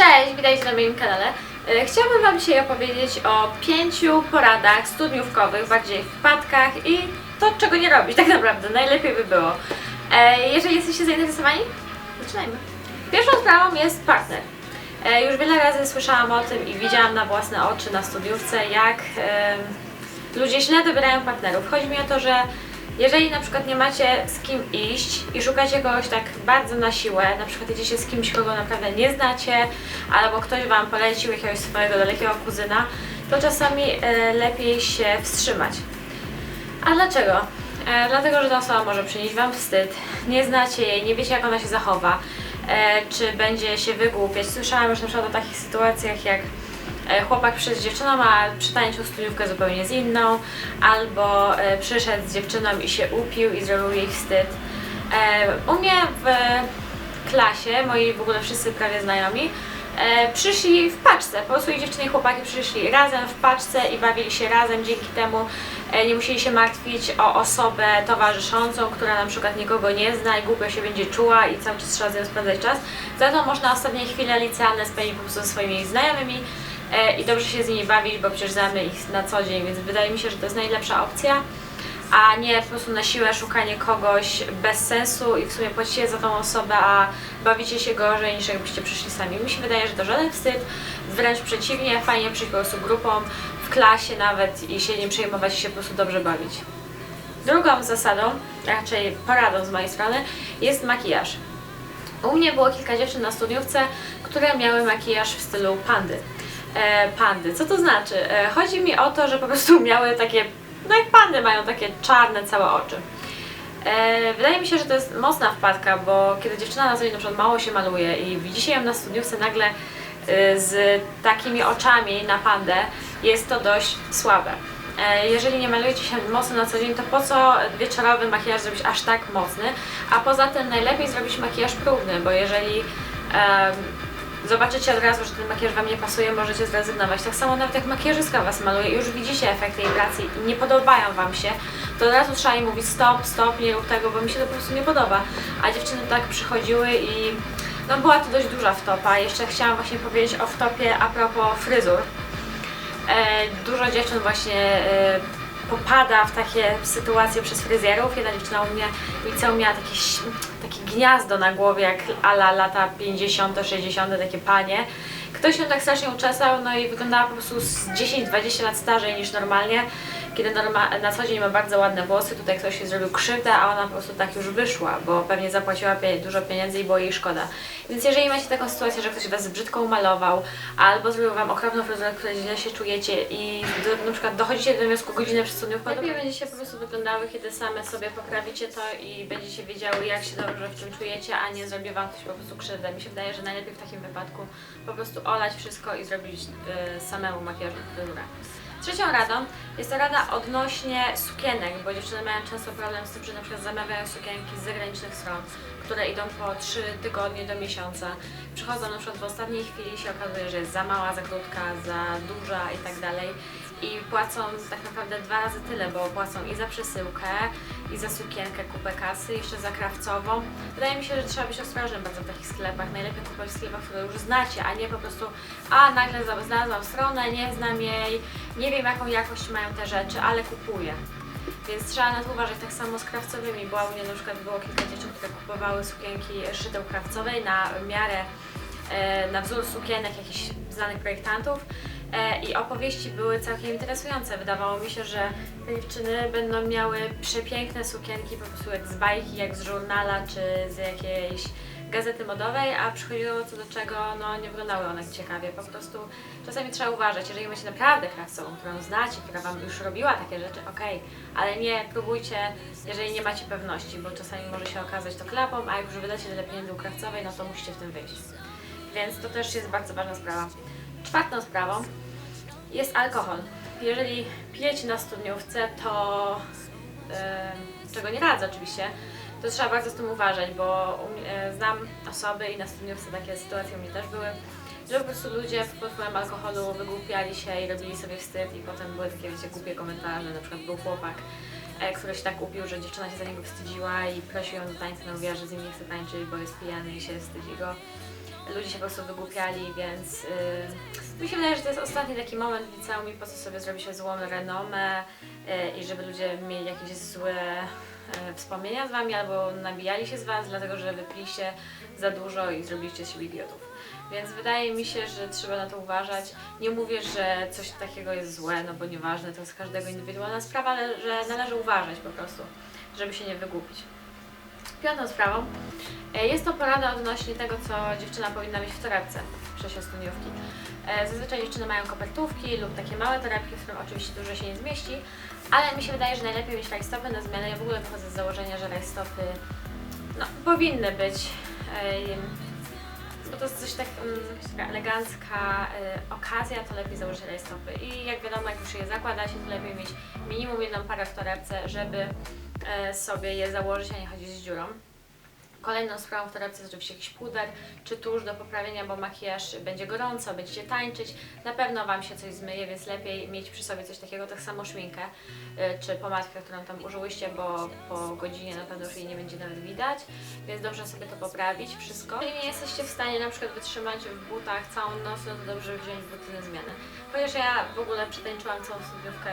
Cześć, witajcie na moim kanale. E, Chciałabym Wam dzisiaj opowiedzieć o pięciu poradach studniówkowych, bardziej wpadkach i to, czego nie robić tak naprawdę. Najlepiej by było. E, Jeżeli jesteście zainteresowani, zaczynajmy. Pierwszą sprawą jest partner. E, Już wiele razy słyszałam o tym i widziałam na własne oczy na studiówce, jak ludzie źle dobierają partnerów. Chodzi mi o to, że jeżeli na przykład nie macie z kim iść i szukacie kogoś tak bardzo na siłę, na przykład idziecie z kimś, kogo naprawdę nie znacie, albo ktoś Wam polecił jakiegoś swojego dalekiego kuzyna, to czasami e, lepiej się wstrzymać. A dlaczego? E, dlatego, że ta osoba może przynieść Wam wstyd, nie znacie jej, nie wiecie jak ona się zachowa, e, czy będzie się wygłupiać. Słyszałam już na przykład o takich sytuacjach jak chłopak przyszedł z dziewczyną, a przytańczył studniówkę zupełnie z inną, albo e, przyszedł z dziewczyną i się upił i zrobił jej wstyd. E, u mnie w klasie, moi w ogóle wszyscy prawie znajomi, e, przyszli w paczce. Po prostu i dziewczyny i chłopaki przyszli razem w paczce i bawili się razem. Dzięki temu e, nie musieli się martwić o osobę towarzyszącą, która na przykład nikogo nie zna i głupio się będzie czuła i cały czas trzeba z nią spędzać czas. Za to można ostatnie chwile licealne spędzić po prostu ze swoimi znajomymi e, i dobrze się z nimi bawić, bo przecież znamy ich na co dzień, więc wydaje mi się, że to jest najlepsza opcja a nie po prostu na siłę szukanie kogoś bez sensu i w sumie płacicie za tą osobę, a bawicie się gorzej niż jakbyście przyszli sami. Mi się wydaje, że to żaden wstyd, wręcz przeciwnie, fajnie przyjść po prostu grupą, w klasie nawet i się nie przejmować i się po prostu dobrze bawić. Drugą zasadą, raczej poradą z mojej strony, jest makijaż. U mnie było kilka dziewczyn na studiówce, które miały makijaż w stylu pandy. E, pandy. Co to znaczy? E, chodzi mi o to, że po prostu miały takie, no jak pandy mają takie czarne całe oczy. E, wydaje mi się, że to jest mocna wpadka, bo kiedy dziewczyna na co dzień na przykład mało się maluje i widzi się ją na studiówce nagle z takimi oczami na pandę, jest to dość słabe. Jeżeli nie malujecie się mocno na co dzień, to po co wieczorowy makijaż zrobić aż tak mocny? A poza tym najlepiej zrobić makijaż próbny, bo jeżeli zobaczycie od razu, że ten makijaż Wam nie pasuje, możecie zrezygnować. Tak samo nawet jak makijażystka Was maluje już widzicie efekty jej pracy i nie podobają Wam się, to od razu trzeba im mówić stop, stop, nie rób tego, bo mi się to po prostu nie podoba. A dziewczyny tak przychodziły i no była to dość duża wtopa. Jeszcze chciałam właśnie powiedzieć o wtopie a propos fryzur. E, dużo dziewczyn właśnie e, popada w takie sytuacje przez fryzjerów. Jedna dziewczyna u mnie w liceum miała takie, takie gniazdo na głowie, jak ala lata 50, 60, takie panie. Ktoś ją tak strasznie uczesał, no i wyglądała po prostu z 10-20 lat starzej niż normalnie, kiedy na co dzień ma bardzo ładne włosy, tutaj ktoś jej zrobił krzywdę, a ona po prostu tak już wyszła, bo pewnie zapłaciła dużo pieniędzy i było jej szkoda. Więc jeżeli macie taką sytuację, że ktoś Was brzydko umalował, albo zrobił Wam okropną fryzurę, której źle się czujecie i do, na przykład dochodzicie do wniosku godzinę przed studniówką, lepiej będziecie po prostu wyglądały, kiedy same sobie poprawicie to i będziecie wiedziały, jak się dobrze w tym czujecie, a nie zrobi Wam ktoś po prostu krzywdę. Mi się wydaje, że najlepiej w takim wypadku po prostu olać wszystko i zrobić y, samemu makijaż lub fryzurę. Trzecią radą jest to rada odnośnie sukienek, bo dziewczyny mają często problem z tym, że na przykład zamawiają sukienki z zagranicznych stron, które idą po 3 tygodnie do miesiąca. Przychodzą na przykład w ostatniej chwili się okazuje, że jest za mała, za krótka, za duża i tak dalej. I płacą tak naprawdę dwa razy tyle, bo płacą i za przesyłkę, i za sukienkę, kupę kasy, jeszcze za krawcową. Wydaje mi się, że trzeba być ostrożnym bardzo w takich sklepach. Najlepiej kupować w sklepach, które już znacie, a nie po prostu a nagle znalazłam stronę, nie znam jej, nie wiem jaką jakość mają te rzeczy, ale kupuję. Więc trzeba na to uważać tak samo z krawcowymi, bo u mnie na przykład było kilka dziewczyn, które kupowały sukienki szydeł krawcowej na miarę, e, na wzór sukienek jakichś znanych projektantów e, i opowieści były całkiem interesujące. Wydawało mi się, że te dziewczyny będą miały przepiękne sukienki po prostu jak z bajki, jak z żurnala czy z jakiejś gazety modowej, a przychodziło co do czego, no nie wyglądały one ciekawie. Po prostu czasami trzeba uważać, jeżeli macie naprawdę krawcową, którą znacie, która Wam już robiła takie rzeczy, okej, ale nie próbujcie, jeżeli nie macie pewności, bo czasami może się okazać to klapą, a jak już wydacie tyle pieniędzy u krawcowej, no to musicie w tym wyjść. Więc to też jest bardzo ważna sprawa. Czwartą sprawą jest alkohol. Jeżeli pijecie na studniówce, to e, czego nie radzę oczywiście, to trzeba bardzo z tym uważać, bo e, znam osoby i na studniówce takie sytuacje u mnie też były, że po prostu ludzie pod wpływem alkoholu wygłupiali się i robili sobie wstyd i potem były takie wiecie, głupie komentarze, na przykład był chłopak, e, który się tak upił, że dziewczyna się za niego wstydziła i prosił ją do tańca, no mówiła, że z nim nie chce tańczyć, bo jest pijany i się wstydzi go. Ludzie się po prostu wygłupiali, więc yy, mi się wydaje, że to jest ostatni taki moment w liceum i po co sobie zrobi się złą renomę yy, i żeby ludzie mieli jakieś złe yy, wspomnienia z Wami albo nabijali się z Was, dlatego że wypiliście za dużo i zrobiliście z siebie idiotów. Więc wydaje mi się, że trzeba na to uważać. Nie mówię, że coś takiego jest złe, no bo nieważne, to jest każdego indywidualna sprawa, ale że należy uważać po prostu, żeby się nie wygłupić. Piątą sprawą jest to porada odnośnie tego, co dziewczyna powinna mieć w torebce w czasie studniówki. E, Zazwyczaj dziewczyny mają kopertówki lub takie małe torebki, w którym oczywiście dużo się nie zmieści, ale mi się wydaje, że najlepiej mieć rajstopy na zmianę. Ja w ogóle wychodzę z założenia, że rajstopy no, powinny być, em, bo to jest coś tak, jakaś taka elegancka okazja, to lepiej założyć rajstopy. I jak wiadomo, jak już je zakłada się, to lepiej mieć minimum jedną parę w torebce, żeby e, sobie je założyć, a nie chodzić z dziurą. Kolejną sprawą w torebce jest oczywiście jakiś puder czy tusz do poprawienia, bo makijaż będzie gorąco, będziecie tańczyć, na pewno Wam się coś zmyje, więc lepiej mieć przy sobie coś takiego, tak samo szminkę y, czy pomadkę, którą tam użyłyście, bo po godzinie na pewno już jej nie będzie nawet widać, więc dobrze sobie to poprawić wszystko. Jeżeli nie jesteście w stanie na przykład wytrzymać w butach całą noc, no to dobrze wziąć buty na zmianę. Chociaż ja w ogóle przetańczyłam całą studniówkę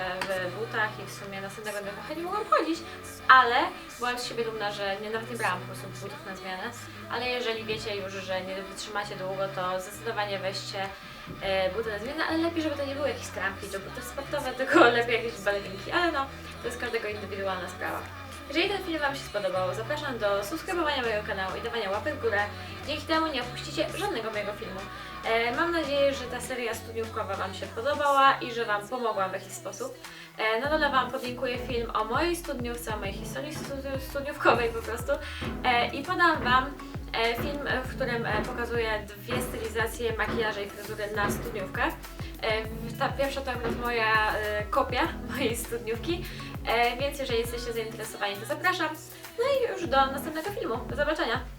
w butach i w sumie następnego dnia trochę nie mogłam chodzić, ale byłam z siebie dumna, że nie, nawet nie brałam po prostu butów na zmianę. Ale jeżeli wiecie już, że nie wytrzymacie długo, to zdecydowanie weźcie e, buty na zmianę, ale lepiej, żeby to nie były jakieś trampki czy buty sportowe, tylko lepiej jakieś balerinki, ale no, to jest każdego indywidualna sprawa. Jeżeli ten film Wam się spodobał, zapraszam do subskrybowania mojego kanału i dawania łapek w górę. Dzięki temu nie opuścicie żadnego mojego filmu. E, mam nadzieję, że ta seria studniówkowa Wam się podobała i że Wam pomogła w jakiś sposób. E, na dole Wam podlinkuję film o mojej studniówce, o mojej historii studniówkowej po prostu e, i podam Wam e, film, w którym pokazuję dwie stylizacje makijażu i fryzury na studniówkę. Ta pierwsza to akurat moja kopia mojej studniówki, więc jeżeli jesteście zainteresowani, to zapraszam. No i już do następnego filmu. Do zobaczenia!